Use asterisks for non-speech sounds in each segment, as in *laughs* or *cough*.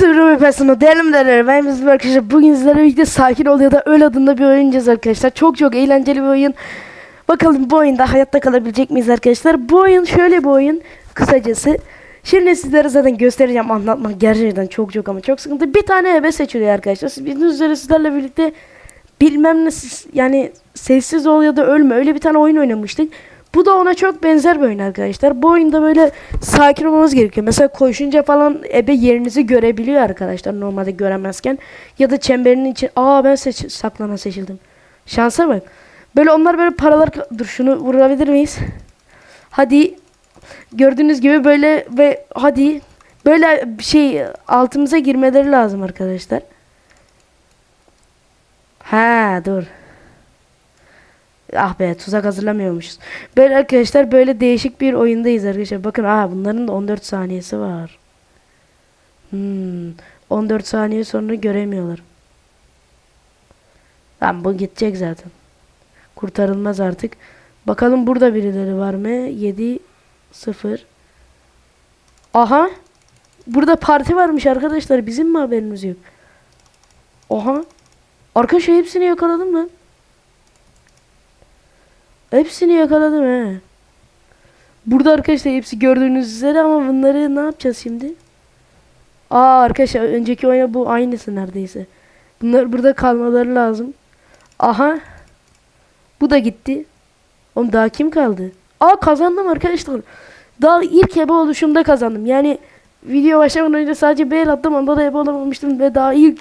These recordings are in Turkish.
YouTube Ruby Personal değerli değerli ben bizim arkadaşlar bugün sizlerle birlikte sakin ol ya da öl adında bir oynayacağız arkadaşlar. Çok çok eğlenceli bir oyun. Bakalım bu oyunda hayatta kalabilecek miyiz arkadaşlar? Bu oyun şöyle bir oyun kısacası. Şimdi sizlere zaten göstereceğim anlatmak gerçekten çok çok ama çok sıkıntı. Bir tane ebe seçiliyor arkadaşlar. Bildiğiniz üzere sizlerle birlikte bilmem ne yani sessiz ol ya da ölme. Öyle bir tane oyun oynamıştık bu da ona çok benzer bir oyun arkadaşlar. Bu oyunda böyle sakin olmamız gerekiyor. Mesela koşunca falan ebe yerinizi görebiliyor arkadaşlar normalde göremezken. Ya da çemberinin için aa ben seç saklana seçildim. Şansa bak. Böyle onlar böyle paralar dur şunu vurabilir miyiz? Hadi gördüğünüz gibi böyle ve hadi böyle şey altımıza girmeleri lazım arkadaşlar. Ha dur. Ah be tuzak hazırlamıyormuşuz. Böyle arkadaşlar böyle değişik bir oyundayız arkadaşlar. Bakın aa bunların da 14 saniyesi var. Hmm, 14 saniye sonra göremiyorlar. Tamam bu gidecek zaten. Kurtarılmaz artık. Bakalım burada birileri var mı? 7 0 Aha. Burada parti varmış arkadaşlar. Bizim mi haberimiz yok? Oha. Arkadaşlar hepsini yakaladım lan. Hepsini yakaladım he. Burada arkadaşlar hepsi gördüğünüz üzere ama bunları ne yapacağız şimdi? Aa arkadaşlar önceki oyuna bu aynısı neredeyse. Bunlar burada kalmaları lazım. Aha. Bu da gitti. Oğlum daha kim kaldı? Aa kazandım arkadaşlar. Daha ilk ebe oluşumda kazandım. Yani video başlamadan önce sadece bir el attım onda da ebe olamamıştım ve daha ilk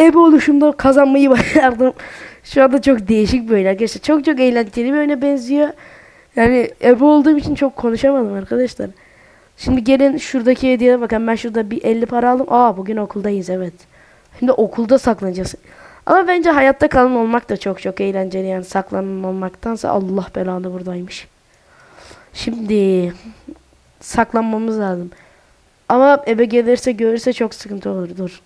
ebe oluşumda kazanmayı *laughs* başardım. Şu anda çok değişik oyun arkadaşlar. Çok çok eğlenceli bir oyuna benziyor. Yani ebe olduğum için çok konuşamadım arkadaşlar. Şimdi gelin şuradaki hediyeye bakın. Ben şurada bir 50 para aldım. Aa bugün okuldayız evet. Şimdi okulda saklanacağız. Ama bence hayatta kalın olmak da çok çok eğlenceli. Yani saklanan olmaktansa Allah belanı buradaymış. Şimdi saklanmamız lazım. Ama ebe gelirse görürse çok sıkıntı olur. Dur.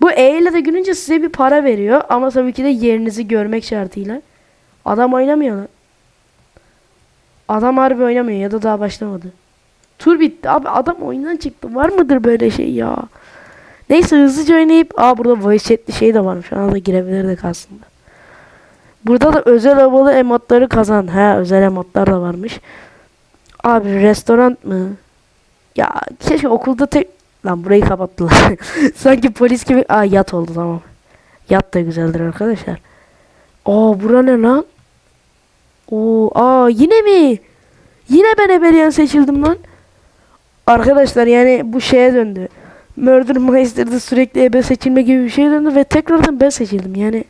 Bu E ile de gülünce size bir para veriyor. Ama tabii ki de yerinizi görmek şartıyla. Adam oynamıyor lan. Adam harbi oynamıyor ya da daha başlamadı. Tur bitti. Abi adam oyundan çıktı. Var mıdır böyle şey ya? Neyse hızlıca oynayıp aa burada voice chat'li şey de varmış. Ona da girebilirdik aslında. Burada da özel havalı emotları kazan. He özel emotlar da varmış. Abi restoran mı? Ya keşke okulda tek... Lan burayı kapattılar. *laughs* Sanki polis gibi... Aa yat oldu tamam. Yat da güzeldir arkadaşlar. Aa bura ne lan? Oo, aa yine mi? Yine ben ebeleyen seçildim lan. Arkadaşlar yani bu şeye döndü. Murder Meister'da sürekli ebe seçilme gibi bir şey döndü ve tekrardan ben seçildim. Yani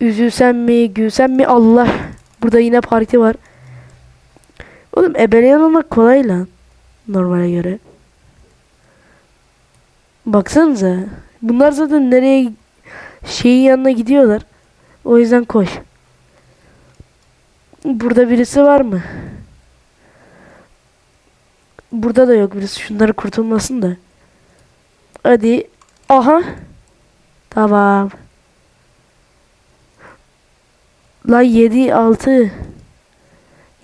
üzülsem mi, gülsem mi Allah. Burada yine parti var. Oğlum ebeleyen olmak kolay lan. Normale göre. Baksanıza. Bunlar zaten nereye şeyin yanına gidiyorlar. O yüzden koş. Burada birisi var mı? Burada da yok birisi. Şunları kurtulmasın da. Hadi. Aha. Tamam. Lan 7 6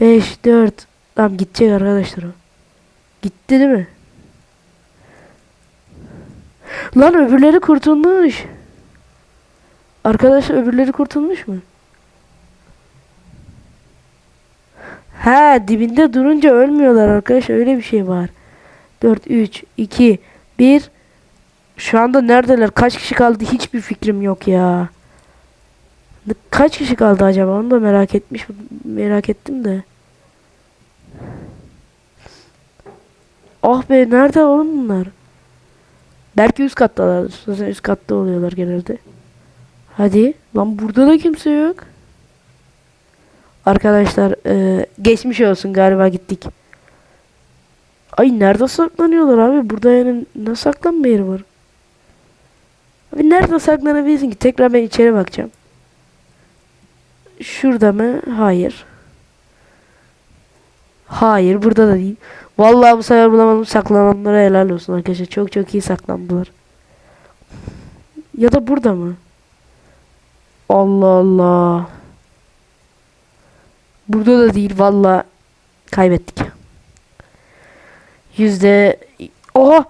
5 4 Tamam gidecek arkadaşlar o. Gitti değil mi? Lan öbürleri kurtulmuş. Arkadaşlar öbürleri kurtulmuş mu? He dibinde durunca ölmüyorlar arkadaşlar öyle bir şey var. 4 3 2 1 Şu anda neredeler? Kaç kişi kaldı? Hiçbir fikrim yok ya. Kaç kişi kaldı acaba? Onu da merak etmiş merak ettim de. Ah be nerede oğlum bunlar? Belki üst kattalar. Zaten üst katta oluyorlar genelde. Hadi. Lan burada da kimse yok. Arkadaşlar e, geçmiş olsun galiba gittik. Ay nerede saklanıyorlar abi? Burada yani ne saklanma yeri var? Abi nerede saklanabilirsin ki? Tekrar ben içeri bakacağım. Şurada mı? Hayır. Hayır burada da değil. Vallahi bu sefer bulamadım saklananlara helal olsun arkadaşlar. Çok çok iyi saklandılar. Ya da burada mı? Allah Allah. Burada da değil valla kaybettik. Yüzde... Oha!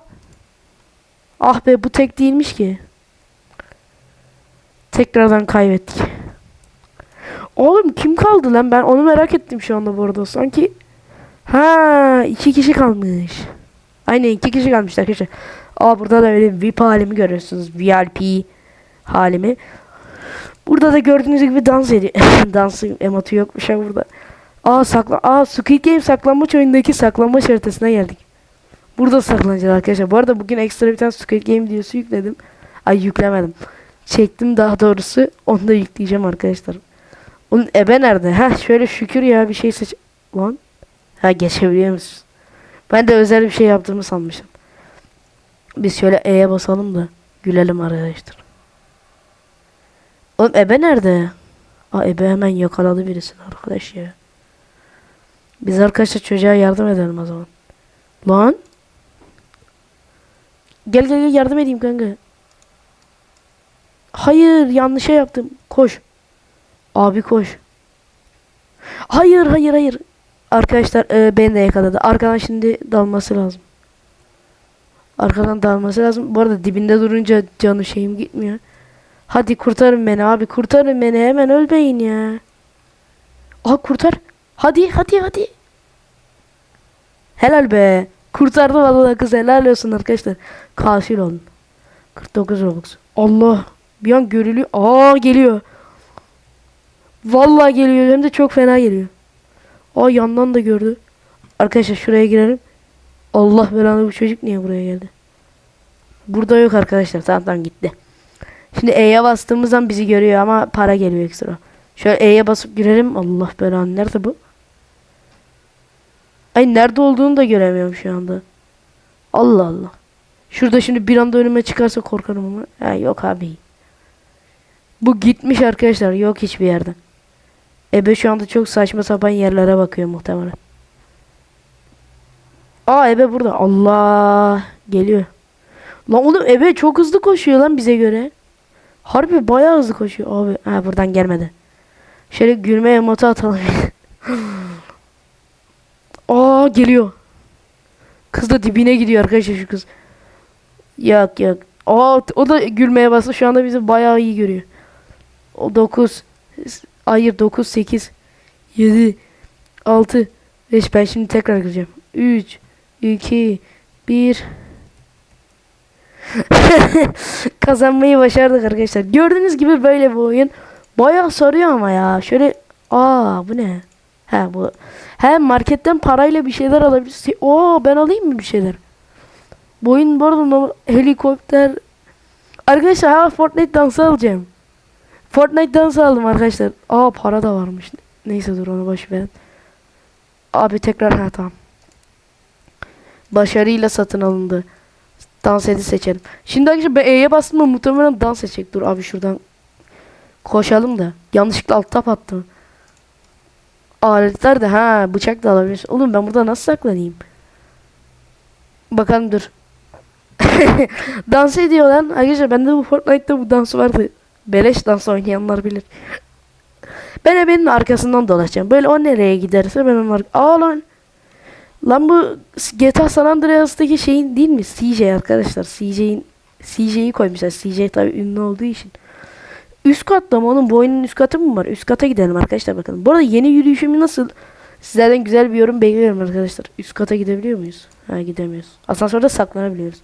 Ah be bu tek değilmiş ki. Tekrardan kaybettik. Oğlum kim kaldı lan? Ben onu merak ettim şu anda bu arada. Sanki ha iki kişi kalmış. Aynen iki kişi kalmış arkadaşlar. Aa burada da öyle VIP halimi görüyorsunuz. VIP halimi. Burada da gördüğünüz gibi dans ediyor. *laughs* Dansın emotu yokmuş ha burada. Aa sakla Aa Squid Game saklanmaç oyundaki saklanmaç haritasına geldik. Burada saklanacağız arkadaşlar. Bu arada bugün ekstra bir tane Squid Game videosu yükledim. Ay yüklemedim. Çektim daha doğrusu. Onu da yükleyeceğim arkadaşlar. Onun ebe nerede? Ha şöyle şükür ya bir şey seç. Lan. Ha geçebiliyor musun? Ben de özel bir şey yaptığımı sanmışım. Biz şöyle E'ye basalım da gülelim arkadaşlar. Oğlum ebe nerede? Aa ebe hemen yakaladı birisini arkadaş ya. Biz arkadaşlar çocuğa yardım edelim o zaman. Lan. Gel gel gel yardım edeyim kanka. Hayır yanlış şey yaptım. Koş. Abi koş. Hayır hayır hayır. Arkadaşlar e, beni de yakaladı. Arkadan şimdi dalması lazım. Arkadan dalması lazım. Bu arada dibinde durunca canı şeyim gitmiyor. Hadi kurtarın beni abi. Kurtarın beni. Hemen ölmeyin ya. Aa kurtar. Hadi hadi hadi. Helal be. Kurtardı vallahi kız helal olsun arkadaşlar. Katil olun. 49 Robux. Allah. Bir an görülüyor. Aa geliyor. Vallahi geliyor. Hem de çok fena geliyor. Aa yandan da gördü. Arkadaşlar şuraya girelim. Allah belanı bu çocuk niye buraya geldi? Burada yok arkadaşlar. Tamam tamam gitti. Şimdi E'ye bastığımız zaman bizi görüyor ama para geliyor ekstra. Şöyle E'ye basıp girelim. Allah belanı nerede bu? Ay nerede olduğunu da göremiyorum şu anda. Allah Allah. Şurada şimdi bir anda önüme çıkarsa korkarım ama. Ha, yok abi. Bu gitmiş arkadaşlar. Yok hiçbir yerde. Ebe şu anda çok saçma sapan yerlere bakıyor muhtemelen. Aa Ebe burada. Allah. Geliyor. Lan oğlum Ebe çok hızlı koşuyor lan bize göre. Harbi bayağı hızlı koşuyor abi. Ha buradan gelmedi. Şöyle gülme emotu atalım. *laughs* Aa geliyor. Kız da dibine gidiyor arkadaşlar şu kız. Yok yok. Aa o da gülmeye bastı. Şu anda bizi bayağı iyi görüyor. O 9 Hayır 9 8 7 6 5 ben şimdi tekrar gireceğim. 3 2 1 Kazanmayı başardık arkadaşlar. Gördüğünüz gibi böyle bir oyun. Bayağı sarıyor ama ya. Şöyle aa bu ne? He bu. He marketten parayla bir şeyler alabilirsin. Oo ben alayım mı bir şeyler? Bu oyun bu arada helikopter. Arkadaşlar ha Fortnite dansı alacağım. Fortnite dansı aldım arkadaşlar. Aa para da varmış. Neyse dur onu boş verin. Abi tekrar ha tamam. Başarıyla satın alındı. Dans edi seçelim. Şimdi arkadaşlar ben E'ye bastım da muhtemelen dans edecek. Dur abi şuradan koşalım da. Yanlışlıkla alt tap attım. Aletler de ha bıçak da alabilirsin. Oğlum ben burada nasıl saklanayım? Bakalım dur. *laughs* dans ediyor lan. Arkadaşlar bende bu Fortnite'da bu dansı vardı. Beleş dans oynayanlar bilir. Ben ebenin arkasından dolaşacağım. Böyle o nereye giderse ben onun ar- Aa lan. Lan bu GTA San Andreas'taki şeyin değil mi? CJ arkadaşlar. CJ'in CJ'yi koymuşlar. CJ tabii ünlü olduğu için. Üst katta mı oğlum? Bu oyunun üst katı mı var? Üst kata gidelim arkadaşlar bakalım. Bu arada yeni yürüyüşüm nasıl? Sizlerden güzel bir yorum bekliyorum arkadaşlar. Üst kata gidebiliyor muyuz? Ha gidemiyoruz. Asansörde saklanabiliyoruz.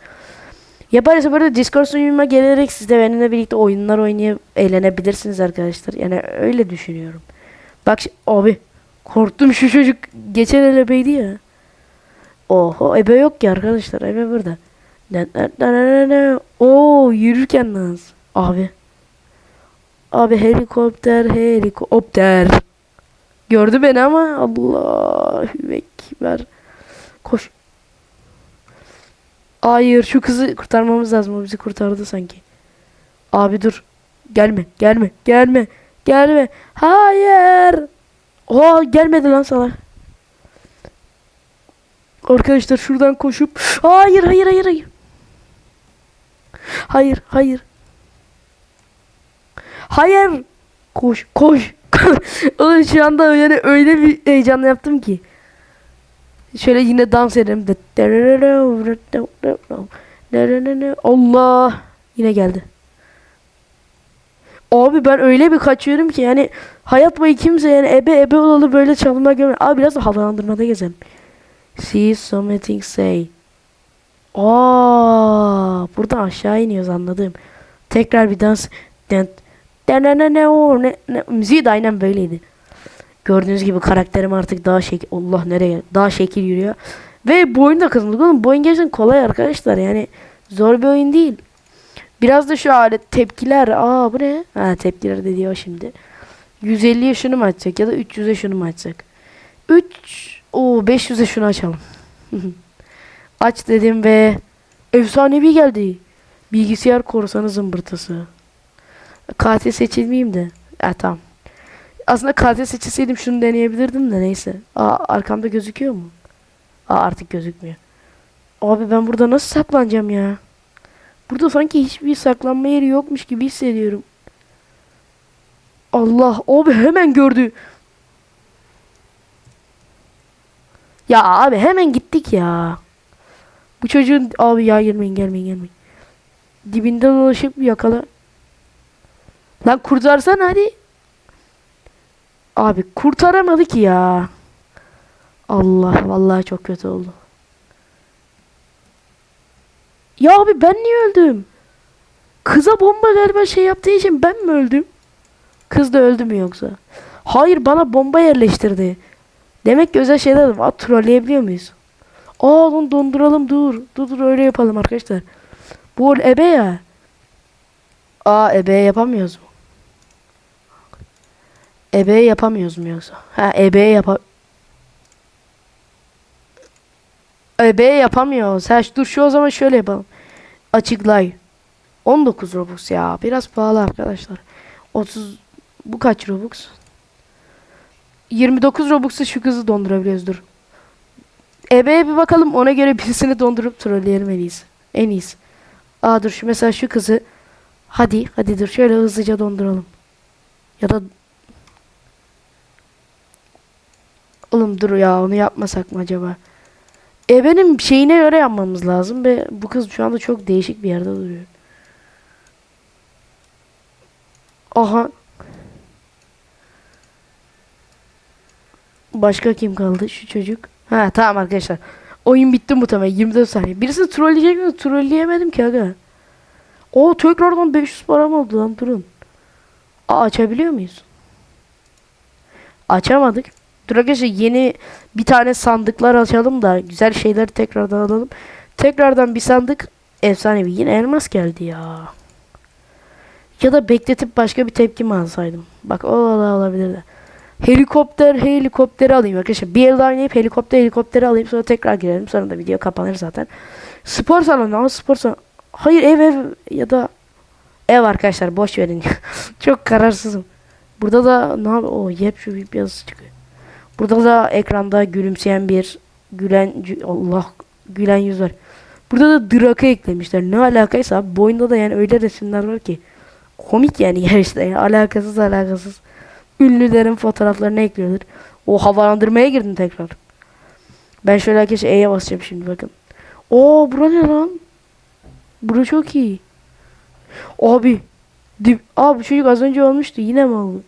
Yaparsa böyle Discord sunucuma gelerek siz de benimle birlikte oyunlar oynayıp eğlenebilirsiniz arkadaşlar. Yani öyle düşünüyorum. Bak abi korktum şu çocuk geçen el ebeydi ya. Oho ebe yok ki arkadaşlar ebe burada. Oo yürürken nasıl? Abi. Abi helikopter helikopter. Gördü beni ama Allahu Ekber. Koş. Hayır şu kızı kurtarmamız lazım. O bizi kurtardı sanki. Abi dur. Gelme gelme gelme gelme. Hayır. Oha gelmedi lan sana. Arkadaşlar şuradan koşup. Hayır hayır hayır hayır. Hayır hayır. Hayır. Koş koş. *laughs* Oğlum şu anda yani öyle bir heyecanla yaptım ki. Şöyle yine dans edelim. Ne ne ne ne. Allah. Yine geldi. Abi ben öyle bir kaçıyorum ki yani hayat boyu kimse yani ebe ebe olalı böyle çalınma görmüyor. Abi biraz da havalandırmada gezelim. See something say. Aa, burada aşağı iniyoruz anladım. Tekrar bir dans. Den, ne, ne, ne, o, ne, ne. Müziği de aynen böyleydi. Gördüğünüz gibi karakterim artık daha şekil. Allah nereye? Daha şekil yürüyor. Ve bu oyunda kazandık oğlum. Bu oyun gerçekten kolay arkadaşlar. Yani zor bir oyun değil. Biraz da şu alet tepkiler. Aa bu ne? Ha tepkiler de diyor şimdi. 150'ye şunu mu açacak ya da 300'e şunu mu açacak? 3 o 500'e şunu açalım. *laughs* Aç dedim ve efsanevi geldi. Bilgisayar korsanı zımbırtısı. Katil seçilmeyeyim de. Ha tamam. Aslında katil seçilseydim şunu deneyebilirdim de neyse. Aa arkamda gözüküyor mu? Aa artık gözükmüyor. Abi ben burada nasıl saklanacağım ya? Burada sanki hiçbir saklanma yeri yokmuş gibi hissediyorum. Allah abi hemen gördü. Ya abi hemen gittik ya. Bu çocuğun abi ya gelmeyin gelmeyin gelmeyin. Dibinde dolaşıp yakala. Lan kurtarsan hadi. Abi kurtaramadı ki ya. Allah vallahi çok kötü oldu. Ya abi ben niye öldüm? Kıza bomba galiba şey yaptığı için ben mi öldüm? Kız da öldü mü yoksa? Hayır bana bomba yerleştirdi. Demek ki özel şeyler var. Trolleyebiliyor muyuz? Aa lan donduralım dur. Dur dur öyle yapalım arkadaşlar. Bu ebe ya. Aa ebe yapamıyoruz mu? Ebe yapamıyoruz mu yoksa? Ha ebe yapa... Ebe yapamıyoruz. Ha dur şu o zaman şöyle yapalım. Açıklay. 19 Robux ya. Biraz pahalı arkadaşlar. 30 bu kaç Robux? 29 Robux'u şu kızı dondurabiliyoruz dur. Ebe'ye bir bakalım ona göre birisini dondurup trolleyelim en iyisi. En iyisi. Aa dur şu mesela şu kızı hadi hadi dur şöyle hızlıca donduralım. Ya da Oğlum dur ya onu yapmasak mı acaba? Ebe'nin şeyine göre yapmamız lazım ve bu kız şu anda çok değişik bir yerde duruyor. Aha. Başka kim kaldı? Şu çocuk. Ha tamam arkadaşlar. Oyun bitti muhtemelen 24 saniye. Birisini trolleyecek mi? Trolleyemedim ki aga. O tekrardan 500 param oldu lan durun. Aa, açabiliyor muyuz? Açamadık. Dur arkadaşlar yeni bir tane sandıklar açalım da güzel şeyleri tekrardan alalım. Tekrardan bir sandık efsanevi. Yine elmas geldi ya. Ya da bekletip başka bir tepki mi alsaydım? Bak o da olabilirdi. Helikopter helikopteri alayım arkadaşlar. Bir el daha oynayıp helikopter helikopteri alayım sonra tekrar girelim. Sonra da video kapanır zaten. Spor salonu ama spor salonu. Hayır ev ev ya da ev arkadaşlar boş verin. *laughs* Çok kararsızım. Burada da ne yap? O yep şu bir yazısı çıkıyor. Burada da ekranda gülümseyen bir gülen Allah gülen yüz var. Burada da Drak'ı eklemişler. Ne alakaysa bu oyunda da yani öyle resimler var ki komik yani gerçekten yani alakasız alakasız ünlülerin fotoğraflarını ekliyorlar. O havalandırmaya girdim tekrar. Ben şöyle arkadaşlar E'ye basacağım şimdi bakın. Oo bura ne lan? Bura çok iyi. Abi dip, abi çocuk az önce olmuştu yine mi oldu?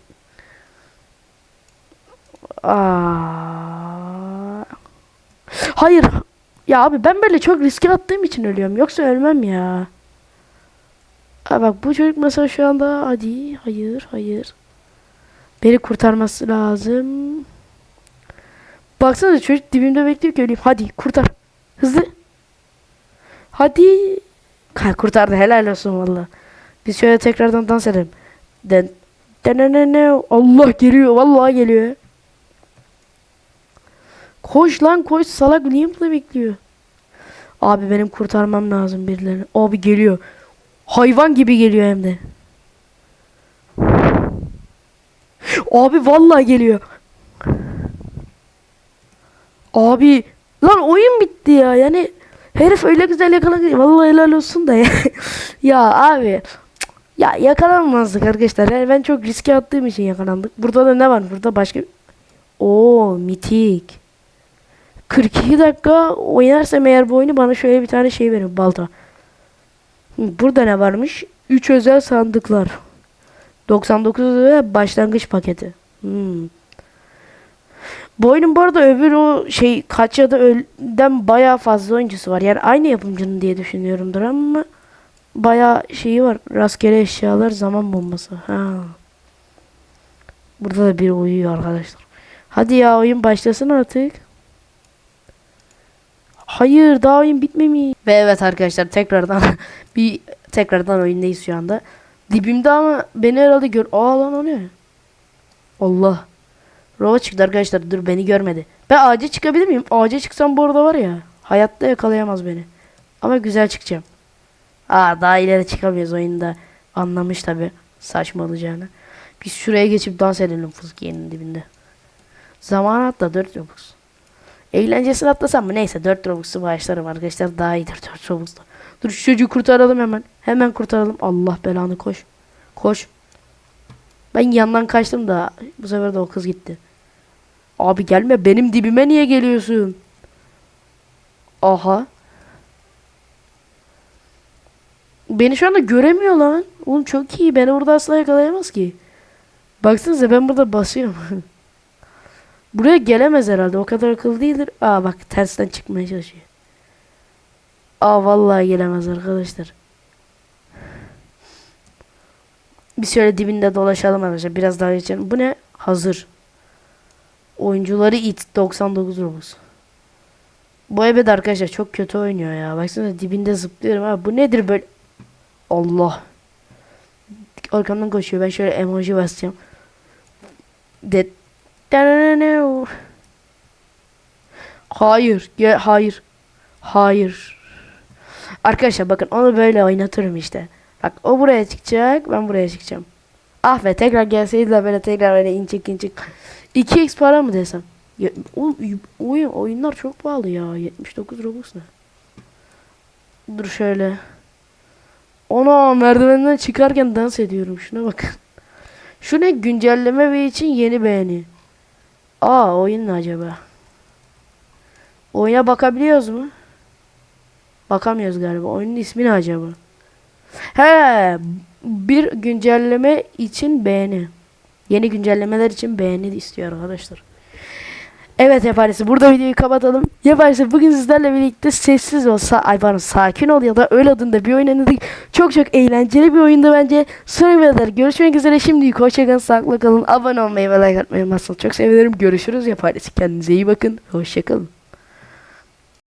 Aa. Hayır. Ya abi ben böyle çok riske attığım için ölüyorum. Yoksa ölmem ya. Ha bak bu çocuk mesela şu anda hadi hayır hayır. Beni kurtarması lazım. Baksana çocuk dibimde bekliyor ki öleyim. Hadi kurtar. Hızlı. Hadi. Ha, kurtardı helal olsun valla. Biz şöyle tekrardan dans edelim. Den, denenene Allah geliyor vallahi geliyor. Koş lan koş salak burada bekliyor? Abi benim kurtarmam lazım birilerini. Abi geliyor. Hayvan gibi geliyor hem de. Abi vallahi geliyor. Abi lan oyun bitti ya. Yani herif öyle güzel yakaladı. Vallahi helal olsun da ya. *laughs* ya abi ya yakalanmazdık arkadaşlar. Yani ben çok riske attığım için yakalandık. Burada da ne var? Burada başka Oo mitik. 42 dakika oynarsam eğer bu oyunu bana şöyle bir tane şey verin balta. Burada ne varmış? 3 özel sandıklar. 99 ve başlangıç paketi. Hmm. Bu oyunun bu arada öbür o şey kaç ya da ölden bayağı fazla oyuncusu var. Yani aynı yapımcının diye düşünüyorumdur ama bayağı şeyi var. Rastgele eşyalar zaman bombası. Ha. Burada da biri uyuyor arkadaşlar. Hadi ya oyun başlasın artık. Hayır daha oyun bitmemiş. Ve evet arkadaşlar tekrardan *laughs* bir tekrardan oyundayız şu anda. Dibimde ama beni herhalde gör... Aa lan o ne? Allah. Rova çıktı arkadaşlar. Dur beni görmedi. Ben ağaca çıkabilir miyim? Ağaca çıksam bu arada var ya. Hayatta yakalayamaz beni. Ama güzel çıkacağım. Aa daha ileri çıkamıyoruz oyunda. Anlamış tabi saçma olacağını. Biz şuraya geçip dans edelim fıskiyenin dibinde. Zaman atla 4 Robux. Eğlencesini atlasam mı? Neyse 4 Robux'u bağışlarım arkadaşlar. Daha iyidir 4 Robux'ta. Dur şu çocuğu kurtaralım hemen. Hemen kurtaralım. Allah belanı koş. Koş. Ben yandan kaçtım da bu sefer de o kız gitti. Abi gelme benim dibime niye geliyorsun? Aha. Beni şu anda göremiyor lan. Oğlum çok iyi. Beni burada asla yakalayamaz ki. Baksanıza ben burada basıyorum. *laughs* Buraya gelemez herhalde. O kadar akıllı değildir. Aa bak tersten çıkmaya çalışıyor. Aa vallahi gelemez arkadaşlar. Bir şöyle dibinde dolaşalım arkadaşlar. Biraz daha geçelim. Bu ne? Hazır. Oyuncuları it 99 Robux. Bu ebed arkadaşlar çok kötü oynuyor ya. Baksana dibinde zıplıyorum. Ha, bu nedir böyle? Allah. Arkamdan koşuyor. Ben şöyle emoji basacağım. De Hayır. Ge hayır. Hayır. Arkadaşlar bakın onu böyle oynatırım işte. Bak o buraya çıkacak. Ben buraya çıkacağım. Ah be tekrar gelseydi de böyle tekrar böyle inecek inecek. 2x para mı desem? Ya, oyun, oyunlar çok pahalı ya. 79 Robux ne? Dur şöyle. Ona merdivenden çıkarken dans ediyorum. Şuna bakın. Şu ne güncelleme ve için yeni beğeni. Aa oyun ne acaba? Oyuna bakabiliyoruz mu? Bakamıyoruz galiba. Oyunun ismi ne acaba? He, bir güncelleme için beğeni. Yeni güncellemeler için beğeni istiyor arkadaşlar. Evet yaparısı burada videoyu kapatalım. Yaparısı bugün sizlerle birlikte sessiz ol, sa ay pardon, sakin ol ya da öyle adında bir oyun oynadık. Çok çok eğlenceli bir oyundu bence. Sonra kadar görüşmek üzere. Şimdi hoşçakalın, sağlıklı kalın. Abone olmayı ve like atmayı unutmazsanız çok sevinirim. Görüşürüz yaparısı. Kendinize iyi bakın. Hoşçakalın.